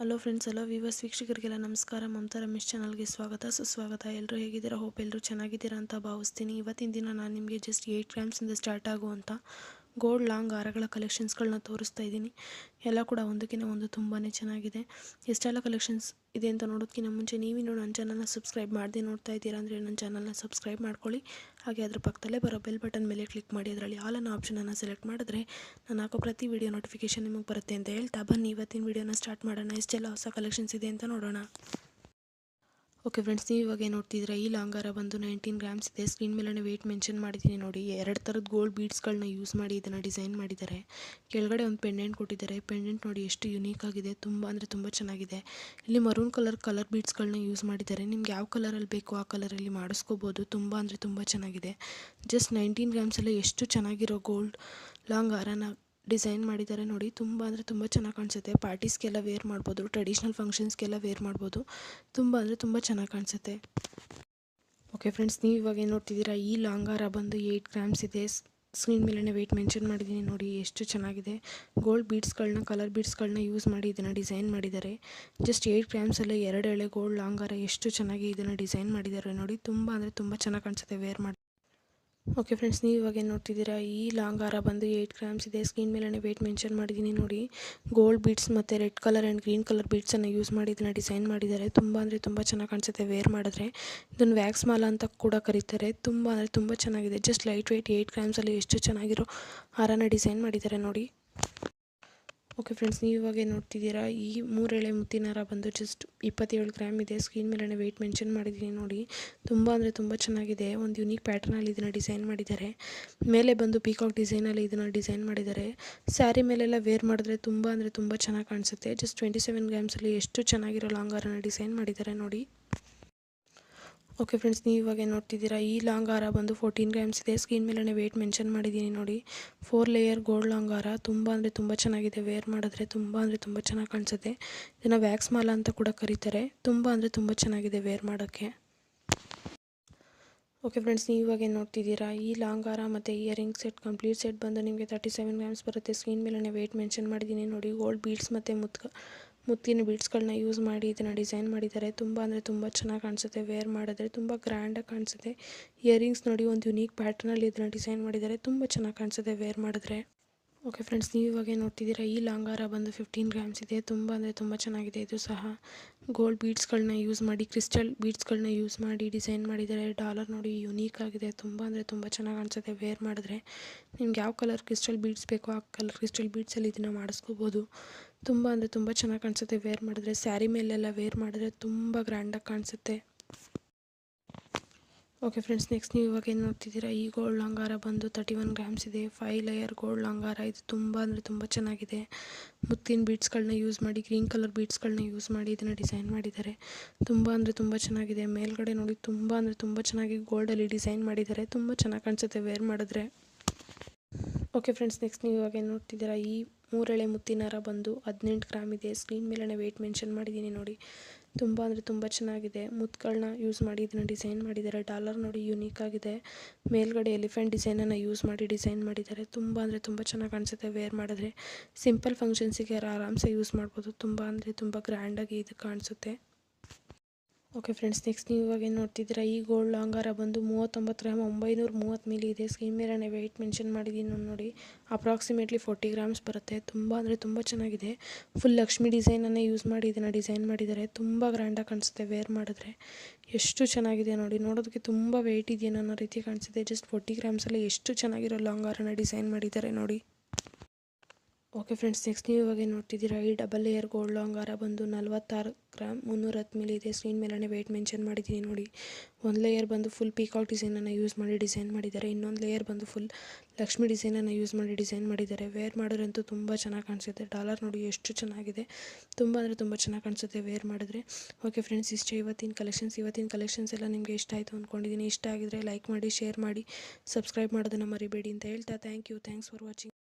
Hello friends hello viewers ವೀಕ್ಷಕರಿಗೆಲ್ಲ ನಮಸ್ಕಾರ. ಮಮತಾ ರಮೇಶ್ ಚಾನಲ್ಗೆ ಸ್ವಾಗತ. ಸುಸ್ವಾಗತ. ಎಲ್ಲರೂ ಹೇಗಿದ್ದೀರಾ? ಹೋಪ್ ಎಲ್ಲರೂ ಚೆನ್ನಾಗಿದ್ದೀರಾ ಅಂತ ಭಾವಿಸ್ತೀನಿ. ಇವತ್ತಿನ ದಿನ ನಾನು ನಿಮಗೆ ಜಸ್ಟ್ ಏಯ್ಟ್ ಗ್ರಾಮ್ಸಿಂದ ಸ್ಟಾರ್ಟ್ ಆಗುವಂಥ ಗೋಲ್ಡ್ ಲಾಂಗ್ ಹಾರಗಳ ಕಲೆಕ್ಷನ್ಸ್ಗಳನ್ನ ತೋರಿಸ್ತಾ ಇದ್ದೀನಿ. ಎಲ್ಲ ಕೂಡ ಒಂದಕ್ಕಿಂತ ಒಂದು ತುಂಬಾ ಚೆನ್ನಾಗಿದೆ. ಎಷ್ಟೆಲ್ಲ ಕಲೆಕ್ಷನ್ಸ್ ಇದೆ ಅಂತ ನೋಡೋದಕ್ಕಿಂತ ಮುಂಚೆ ನೀವಿನ್ನೂ ನನ್ನ ಚಾನಲ್ನ ಸಬ್ಸ್ಕ್ರೈಬ್ ಮಾಡದೆ ನೋಡ್ತಾ ಇದ್ದೀರಾ ಅಂದರೆ ನನ್ನ ಚಾನಲ್ನ ಸಬ್ಸ್ಕ್ರೈಬ್ ಮಾಡ್ಕೊಳ್ಳಿ. ಹಾಗೆ ಅದ್ರ ಪಕ್ಕದಲ್ಲೇ ಬರೋ ಬೆಲ್ ಬಟನ್ ಮೇಲೆ ಕ್ಲಿಕ್ ಮಾಡಿ, ಅದರಲ್ಲಿ ಆಲ್ ಅನ್ನೋ ಆಪ್ಷನನ್ನು ಸೆಲೆಕ್ಟ್ ಮಾಡಿದ್ರೆ ನಾನು ಹಾಕೋ ಪ್ರತಿ ವಿಡಿಯೋ ನೋಟಿಫಿಕೇಶನ್ ನಿಮಗೆ ಬರುತ್ತೆ ಅಂತ ಹೇಳ್ತಾ ಬನ್ನಿ. ಇವತ್ತಿನ ವಿಡಿಯೋನ ಸ್ಟಾರ್ಟ್ ಮಾಡೋಣ. ಎಷ್ಟೆಲ್ಲ ಹೊಸ ಕಲೆಕ್ಷನ್ಸ್ ಇದೆ ಅಂತ ನೋಡೋಣ. ಓಕೆ ಫ್ರೆಂಡ್ಸ್ ನೀವು ಇವಾಗ ನೋಡ್ತಿದ್ದೀರಾ, ಈ ಲಾಂಗಾರ ಬಂದು ನೈನ್ಟೀನ್ ಗ್ರಾಮ್ಸ್ ಇದೆ. ಸ್ಕ್ರೀನ್ ಮೇಲೆ ವೆಯ್ಟ್ ಮೆನ್ಷನ್ ಮಾಡಿದ್ದೀನಿ ನೋಡಿ. ಎರಡು ಥರದ ಗೋಲ್ಡ್ ಬೀಡ್ಸ್ಗಳನ್ನ ಯೂಸ್ ಮಾಡಿ ಇದನ್ನು ಡಿಸೈನ್ ಮಾಡಿದ್ದಾರೆ. ಕೆಳಗಡೆ ಒಂದು ಪೆಂಡೆಂಟ್ ಕೊಟ್ಟಿದ್ದಾರೆ. ಪೆಂಡೆಂಟ್ ನೋಡಿ ಎಷ್ಟು ಯುನೀಕ್ ಆಗಿದೆ. ತುಂಬ ಅಂದರೆ ತುಂಬ ಚೆನ್ನಾಗಿದೆ. ಇಲ್ಲಿ ಮರೂನ್ ಕಲರ್ ಕಲರ್ ಬೀಡ್ಸ್ಗಳನ್ನ ಯೂಸ್ ಮಾಡಿದ್ದಾರೆ. ನಿಮ್ಗೆ ಯಾವ ಕಲರಲ್ಲಿ ಬೇಕು ಆ ಕಲರಲ್ಲಿ ಮಾಡಿಸ್ಕೋಬೋದು. ತುಂಬ ಅಂದರೆ ತುಂಬ ಚೆನ್ನಾಗಿದೆ. ಜಸ್ಟ್ ನೈನ್ಟೀನ್ ಗ್ರಾಮ್ಸಲ್ಲೇ ಎಷ್ಟು ಚೆನ್ನಾಗಿರೋ ಗೋಲ್ಡ್ ಲಾಂಗ್ ಹಾರನ ಡಿಸೈನ್ ಮಾಡಿದ್ದಾರೆ ನೋಡಿ. ತುಂಬ ಅಂದರೆ ತುಂಬ ಚೆನ್ನಾಗಿ ಕಾಣಿಸುತ್ತೆ. ಪಾರ್ಟೀಸ್ಗೆಲ್ಲ ವೇರ್ ಮಾಡ್ಬೋದು, ಟ್ರೆಡಿಷ್ನಲ್ ಫಂಕ್ಷನ್ಸ್ಗೆಲ್ಲ ವೇರ್ ಮಾಡ್ಬೋದು. ತುಂಬ ಅಂದರೆ ತುಂಬ ಚೆನ್ನಾಗಿ ಕಾಣಿಸುತ್ತೆ. ಓಕೆ ಫ್ರೆಂಡ್ಸ್, ನೀವು ಇವಾಗ ಏನು ನೋಡ್ತಿದ್ದೀರಾ? ಈ ಲಾಂಗಾರ ಬಂದು ಏಯ್ಟ್ ಗ್ರಾಮ್ಸ್ ಇದೆ. ಸ್ಕ್ರೀನ್ ಮೇಲೆ ವೆಯ್ಟ್ ಮೆನ್ಷನ್ ಮಾಡಿದ್ದೀನಿ ನೋಡಿ. ಎಷ್ಟು ಚೆನ್ನಾಗಿದೆ. ಗೋಲ್ಡ್ ಬೀಡ್ಸ್ಗಳನ್ನ ಕಲರ್ ಬೀಡ್ಸ್ಗಳನ್ನ ಯೂಸ್ ಮಾಡಿ ಇದನ್ನು ಡಿಸೈನ್ ಮಾಡಿದ್ದಾರೆ. ಜಸ್ಟ್ ಏಯ್ಟ್ ಗ್ರಾಮ್ಸಲ್ಲೇ ಎರಡು ಎಳೆ ಗೋಲ್ಡ್ ಲಾಂಗಾರ ಎಷ್ಟು ಚೆನ್ನಾಗಿ ಇದನ್ನು ಡಿಸೈನ್ ಮಾಡಿದ್ದಾರೆ ನೋಡಿ. ತುಂಬ ಅಂದರೆ ತುಂಬ ಚೆನ್ನಾಗಿ ಕಾಣಿಸುತ್ತೆ ವೇರ್ ಮಾಡಿ ಓಕೆ ಫ್ರೆಂಡ್ಸ್ ನೀವು ಇವಾಗ ಏನು ನೋಡ್ತಿದ್ದೀರಾ? ಈ ಲಾಂಗ್ ಹಾರ ಬಂದು ಏಯ್ಟ್ ಗ್ರಾಮ್ಸ್ ಇದೆ. ಸ್ಕ್ರೀನ್ ಮೇಲೆ ವೇಟ್ ಮೆನ್ಷನ್ ಮಾಡಿದ್ದೀನಿ ನೋಡಿ. ಗೋಲ್ಡ್ ಬೀಡ್ಸ್ ಮತ್ತು red colour and green colour ಬೀಡ್ಸನ್ನು use ಮಾಡಿ ಇದನ್ನು ಡಿಸೈನ್ ಮಾಡಿದ್ದಾರೆ. ತುಂಬ ಅಂದರೆ ತುಂಬ ಚೆನ್ನಾಗಿ ಕಾಣಿಸುತ್ತೆ ವೇರ್ ಮಾಡಿದ್ರೆ. ಇದನ್ನು ವ್ಯಾಕ್ಸ್ ಮಾಲ ಅಂತ ಕೂಡ ಕರೀತಾರೆ. ತುಂಬ ಅಂದರೆ ತುಂಬ ಚೆನ್ನಾಗಿದೆ. ಜಸ್ಟ್ ಲೈಟ್ ವೆಯ್ಟ್ ಏಯ್ಟ್ ಗ್ರಾಮ್ಸಲ್ಲಿ ಎಷ್ಟು ಚೆನ್ನಾಗಿರೋ ಹಾರನ ಡಿಸೈನ್ ಮಾಡಿದ್ದಾರೆ ನೋಡಿ. ಓಕೆ ಫ್ರೆಂಡ್ಸ್ ನೀವು ಇವಾಗ ನೋಡ್ತಿದ್ದೀರಾ, ಈ ಮೂರೆಳೆ ಮುತ್ತಿನಾರ ಬಂದು ಜಸ್ಟ್ ಇಪ್ಪತ್ತೇಳು ಗ್ರಾಮ್ ಇದೆ. ಸ್ಕ್ರೀನ್ ಮೇಲೆ ವೆಯ್ಟ್ ಮೆನ್ಷನ್ ಮಾಡಿದ್ದೀನಿ ನೋಡಿ. ತುಂಬ ಅಂದರೆ ತುಂಬ ಚೆನ್ನಾಗಿದೆ. ಒಂದು ಯುನೀಕ್ ಪ್ಯಾಟರ್ನಲ್ಲಿ ಇದನ್ನು ಡಿಸೈನ್ ಮಾಡಿದ್ದಾರೆ. ಮೇಲೆ ಬಂದು ಪೀಕಾಕ್ ಡಿಸೈನಲ್ಲಿ ಇದನ್ನು ಡಿಸೈನ್ ಮಾಡಿದ್ದಾರೆ. ಸ್ಯಾರಿ ಮೇಲೆಲ್ಲ ವೇರ್ ಮಾಡಿದ್ರೆ ತುಂಬ ಅಂದರೆ ತುಂಬ ಚೆನ್ನಾಗಿ ಕಾಣಿಸುತ್ತೆ. ಜಸ್ಟ್ ಟ್ವೆಂಟಿ ಸೆವೆನ್ ಗ್ರಾಮ್ಸಲ್ಲಿ ಎಷ್ಟು ಚೆನ್ನಾಗಿರೋ ಲಾಂಗ್ ಡಿಸೈನ್ ಮಾಡಿದ್ದಾರೆ ನೋಡಿ. ಓಕೆ ಫ್ರೆಂಡ್ಸ್ ನೀವು ಇವಾಗ ನೋಡ್ತಿದ್ದೀರಾ, ಈ ಲಾಂಗ್ ಹಾರ ಬಂದು ಫೋರ್ಟೀನ್ ಗ್ರಾಮ್ಸ್ ಇದೆ. ಸ್ಕ್ರೀನ್ ಮೇಲೆ ವೇಟ್ ಮೆನ್ಷನ್ ಮಾಡಿದ್ದೀನಿ ನೋಡಿ. ಫೋರ್ ಲೇಯರ್ ಗೋಲ್ಡ್ ಲಾಂಗ್ ಹಾರ ತುಂಬ ಅಂದರೆ ತುಂಬ ಚೆನ್ನಾಗಿದೆ. ವೇರ್ ಮಾಡಿದ್ರೆ ತುಂಬ ಅಂದರೆ ತುಂಬ ಚೆನ್ನಾಗಿ ಕಾಣಿಸುತ್ತೆ. ಇದನ್ನು ವ್ಯಾಕ್ಸ್ ಮಾಲ ಅಂತ ಕೂಡ ಕರೀತಾರೆ. ತುಂಬ ಅಂದರೆ ತುಂಬ ಚೆನ್ನಾಗಿದೆ ವೇರ್ ಮಾಡೋಕ್ಕೆ. ಓಕೆ ಫ್ರೆಂಡ್ಸ್ ನೀವು ಇವಾಗ ಏನು ನೋಡ್ತಿದ್ದೀರಾ, ಈ ಲಾಂಗ್ ಹಾರ ಮತ್ತು ಇಯರಿಂಗ್ ಸೆಟ್ ಕಂಪ್ಲೀಟ್ ಸೆಟ್ ಬಂದು ನಿಮಗೆ ತರ್ಟಿ ಸೆವೆನ್ ಗ್ರಾಮ್ಸ್ ಬರುತ್ತೆ. ಸ್ಕ್ರೀನ್ ಮೇಲೆ ವೆಯ್ಟ್ ಮೆನ್ಷನ್ ಮಾಡಿದ್ದೀನಿ ನೋಡಿ. ಗೋಲ್ಡ್ ಬೀಡ್ಸ್ ಮತ್ತು ಮುತ್ತು ಮುತ್ತಿನ ಬೀಡ್ಸ್ಗಳನ್ನ ಯೂಸ್ ಮಾಡಿ ಇದನ್ನು ಡಿಸೈನ್ ಮಾಡಿದ್ದಾರೆ. ತುಂಬ ಅಂದರೆ ತುಂಬ ಚೆನ್ನಾಗಿ ಕಾಣಿಸುತ್ತೆ. ವೇರ್ ಮಾಡಿದ್ರೆ ತುಂಬ ಗ್ರ್ಯಾಂಡಾಗಿ ಕಾಣಿಸುತ್ತೆ. ಇಯರಿಂಗ್ಸ್ ನೋಡಿ ಒಂದು ಯುನೀಕ್ ಪ್ಯಾಟ್ರನಲ್ಲಿ ಇದನ್ನು ಡಿಸೈನ್ ಮಾಡಿದ್ದಾರೆ. ತುಂಬ ಚೆನ್ನಾಗಿ ಕಾಣಿಸುತ್ತೆ ವೇರ್ ಮಾಡಿದ್ರೆ. ಓಕೆ ಫ್ರೆಂಡ್ಸ್ ನೀವು ಇವಾಗ ನೋಡ್ತಿದ್ದೀರಾ, ಈ ಲಾಂಗಾರ ಬಂದು ಫಿಫ್ಟೀನ್ ಗ್ರಾಮ್ಸ್ ಇದೆ. ತುಂಬ ಅಂದರೆ ತುಂಬ ಚೆನ್ನಾಗಿದೆ. ಇದು ಸಹ ಗೋಲ್ಡ್ ಬೀಡ್ಸ್ಗಳನ್ನ ಯೂಸ್ ಮಾಡಿ ಕ್ರಿಸ್ಟಲ್ ಬೀಡ್ಸ್ಗಳನ್ನ ಯೂಸ್ ಮಾಡಿ ಡಿಸೈನ್ ಮಾಡಿದ್ದಾರೆ ಡಾಲರ್ ನೋಡಿ ಯುನೀಕ್ ಆಗಿದೆ. ತುಂಬ ಅಂದರೆ ತುಂಬ ಚೆನ್ನಾಗಿ ಕಾಣಿಸುತ್ತೆ ವೇರ್ ಮಾಡಿದ್ರೆ. ನಿಮ್ಗೆ ಯಾವ ಕಲರ್ ಕ್ರಿಸ್ಟಲ್ ಬೀಡ್ಸ್ ಬೇಕೋ ಆ ಕಲರ್ ಕ್ರಿಸ್ಟಲ್ ಬೀಡ್ಸಲ್ಲಿ ಇದನ್ನು ಮಾಡಿಸ್ಕೋಬೋದು. ತುಂಬ ಅಂದರೆ ತುಂಬ ಚೆನ್ನಾಗಿ ಕಾಣಿಸುತ್ತೆ ವೇರ್ ಮಾಡಿದ್ರೆ. ಸ್ಯಾರಿ ಮೇಲೆಲ್ಲ ವೇರ್ ಮಾಡಿದ್ರೆ ತುಂಬ ಗ್ರ್ಯಾಂಡಾಗಿ ಕಾಣಿಸುತ್ತೆ. ಓಕೆ ಫ್ರೆಂಡ್ಸ್ ನೆಕ್ಸ್ಟ್ ನೀವು ಇವಾಗ ಏನು ನೋಡ್ತಿದ್ದೀರಾ? ಈ ಗೋಲ್ಡ್ ಲಾಂಗಾರ ಬಂದು ತರ್ಟಿ ಒನ್ ಗ್ರಾಮ್ಸ್ ಇದೆ. ಫೈವ್ ಲೇಯರ್ ಗೋಲ್ಡ್ ಲಾಂಗಾರ. ಇದು ತುಂಬ ಅಂದರೆ ತುಂಬ ಚೆನ್ನಾಗಿದೆ. ಮುತ್ತಿನ ಬೀಡ್ಸ್ಗಳನ್ನ ಯೂಸ್ ಮಾಡಿ ಗ್ರೀನ್ ಕಲರ್ ಬೀಡ್ಸ್ಗಳನ್ನ ಯೂಸ್ ಮಾಡಿ ಇದನ್ನು ಡಿಸೈನ್ ಮಾಡಿದ್ದಾರೆ. ತುಂಬ ಅಂದರೆ ತುಂಬ ಚೆನ್ನಾಗಿದೆ. ಮೇಲ್ಗಡೆ ನೋಡಿ, ತುಂಬ ಅಂದರೆ ತುಂಬ ಚೆನ್ನಾಗಿ ಗೋಲ್ಡಲ್ಲಿ ಡಿಸೈನ್ ಮಾಡಿದ್ದಾರೆ. ತುಂಬ ಚೆನ್ನಾಗಿ ಕಾಣಿಸುತ್ತೆ ವೇರ್ ಮಾಡಿದ್ರೆ. ಓಕೆ ಫ್ರೆಂಡ್ಸ್ ನೆಕ್ಸ್ಟ್ ನೀವು ಇವಾಗ ಏನು ನೋಡ್ತಿದ್ದೀರಾ? ಈ ಮೂರೆಳೆ ಮುತ್ತಿನಾರ ಬಂದು ಹದಿನೆಂಟು ಗ್ರಾಮ್ ಇದೆ. ಸ್ಕ್ರೀನ್ ಮೇಲೆ ವೆಯ್ಟ್ ಮೆನ್ಷನ್ ಮಾಡಿದ್ದೀನಿ ನೋಡಿ. ತುಂಬ ಅಂದರೆ ತುಂಬ ಚೆನ್ನಾಗಿದೆ. ಮುತ್ತುಗಳನ್ನ ಯೂಸ್ ಮಾಡಿ, ಇದನ್ನು ಡಿಸೈನ್ ಮಾಡಿದ್ದಾರೆ. ಡಾಲರ್ ನೋಡಿ ಯುನೀಕ್ ಆಗಿದೆ. ಮೇಲ್ಗಡೆ ಎಲಿಫೆಂಟ್ ಡಿಸೈನನ್ನು ಯೂಸ್ ಮಾಡಿ ಡಿಸೈನ್ ಮಾಡಿದ್ದಾರೆ. ತುಂಬ ಅಂದರೆ ತುಂಬ ಚೆನ್ನಾಗಿ ಕಾಣಿಸುತ್ತೆ ವೇರ್ ಮಾಡಿದ್ರೆ. ಸಿಂಪಲ್ ಫಂಕ್ಷನ್ಸಿಗೆ ಆರಾಮ್ಸೆ ಯೂಸ್ ಮಾಡ್ಬೋದು. ತುಂಬ ಅಂದರೆ ತುಂಬ ಗ್ರ್ಯಾಂಡಾಗಿ ಇದು ಕಾಣಿಸುತ್ತೆ. ಓಕೆ ಫ್ರೆಂಡ್ಸ್ ನೆಕ್ಸ್ಟ್ ನೀವು ಇವಾಗ ಏನು ನೋಡ್ತಿದ್ದೀರಾ? ಈ ಗೋಲ್ಡ್ ಲಾಂಗಾರ ಬಂದು ಮೂವತ್ತೊಂಬತ್ತು ಗ್ರಾಮ್ ಒಂಬೈನೂರ ಮೂವತ್ತು ಮಿಲಿ ಇದೆ. ಸ್ಕ್ರೀನ್ ಮೇಲೆ ವೆಯ್ಟ್ ಮೆನ್ಷನ್ ಮಾಡಿದ್ದೀನಿ ನೋಡಿ ಅಪ್ರಾಕ್ಸಿಮೇಟ್ಲಿ ಫೋರ್ಟಿ ಗ್ರಾಮ್ಸ್ ಬರುತ್ತೆ. ತುಂಬ ಅಂದರೆ ತುಂಬ ಚೆನ್ನಾಗಿದೆ. ಫುಲ್ ಲಕ್ಷ್ಮಿ ಡಿಸೈನನ್ನೇ ಯೂಸ್ ಮಾಡಿ ಇದನ್ನು ಡಿಸೈನ್ ಮಾಡಿದ್ದಾರೆ ತುಂಬ ಗ್ರ್ಯಾಂಡಾಗಿ ಕಾಣಿಸುತ್ತೆ ವೇರ್ ಮಾಡಿದ್ರೆ. ಎಷ್ಟು ಚೆನ್ನಾಗಿದೆ ನೋಡಿ. ನೋಡೋದಕ್ಕೆ ತುಂಬ ವೆಯ್ಟ್ ಇದೆಯೇನೋ ಅನ್ನೋ ರೀತಿ ಕಾಣಿಸುತ್ತೆ. ಜಸ್ಟ್ ಫೋರ್ಟಿ ಗ್ರಾಮ್ಸಲ್ಲಿ ಎಷ್ಟು ಚೆನ್ನಾಗಿರೋ ಲಾಂಗಾರನ್ನ ಡಿಸೈನ್ ಮಾಡಿದ್ದಾರೆ ನೋಡಿ. ಓಕೆ ಫ್ರೆಂಡ್ಸ್ ನೆಕ್ಸ್ಟ್ ನೀವು ಇವಾಗ ನೋಡ್ತಿದ್ದೀರಾ, ಈ ಡಬಲ್ ಲೇಯರ್ ಗೋಲ್ಡ್ ಲಾಂಗ್ ಹಾರ ಬಂದು ನಲ್ವತ್ತಾರು ಗ್ರಾಮ್ ಮುನ್ನೂರ ಹತ್ತು ಮಿಲಿ ಇದೆ. ಸ್ಕ್ರೀನ್ ಮೇಲೆ ವೇಟ್ ಮೆನ್ಷನ್ ಮಾಡಿದ್ದೀನಿ ನೋಡಿ. ಒಂದು ಲೇಯರ್ ಬಂದು ಫುಲ್ ಪೀಕಾಕ್ ಡಿಸೈನನ್ನು ಯೂಸ್ ಮಾಡಿ ಡಿಸೈನ್ ಮಾಡಿದ್ದಾರೆ. ಇನ್ನೊಂದು ಲೇಯರ್ ಬಂದು ಫುಲ್ ಲಕ್ಷ್ಮಿ ಡಿಸೈನನ್ನು ಯೂಸ್ ಮಾಡಿ ಡಿಸೈನ್ ಮಾಡಿದ್ದಾರೆ. ವೇರ್ ಮಾಡೋರಂತೂ ತುಂಬ ಚೆನ್ನಾಗಿ ಕಾಣಿಸುತ್ತೆ. ಡಾಲರ್ ನೋಡಿ ಎಷ್ಟು ಚೆನ್ನಾಗಿದೆ. ತುಂಬ ಅಂದರೆ ತುಂಬ ಚೆನ್ನಾಗಿ ಕಾಣಿಸುತ್ತೆ ವೇರ್ ಮಾಡಿದ್ರೆ. ಓಕೆ ಫ್ರೆಂಡ್ಸ್ ಇಷ್ಟೇ ಇವತ್ತಿನ ಕಲೆಕ್ಷನ್ಸ್ ಇವತ್ತಿನ ಕಲೆಕ್ಷನ್ಸ್ ಎಲ್ಲ ನಿಮಗೆ ಇಷ್ಟ ಆಯಿತು ಅಂದ್ಕೊಂಡಿದ್ದೀನಿ ಇಷ್ಟ ಆಗಿದ್ರೆ ಲೈಕ್ ಮಾಡಿ ಶೇರ್ ಮಾಡಿ ಸಬ್ಸ್ಕ್ರೈಬ್ ಮಾಡೋದನ್ನು ಮರಿಬೇಡಿ ಅಂತ ಹೇಳ್ತಾ thank you thanks for watching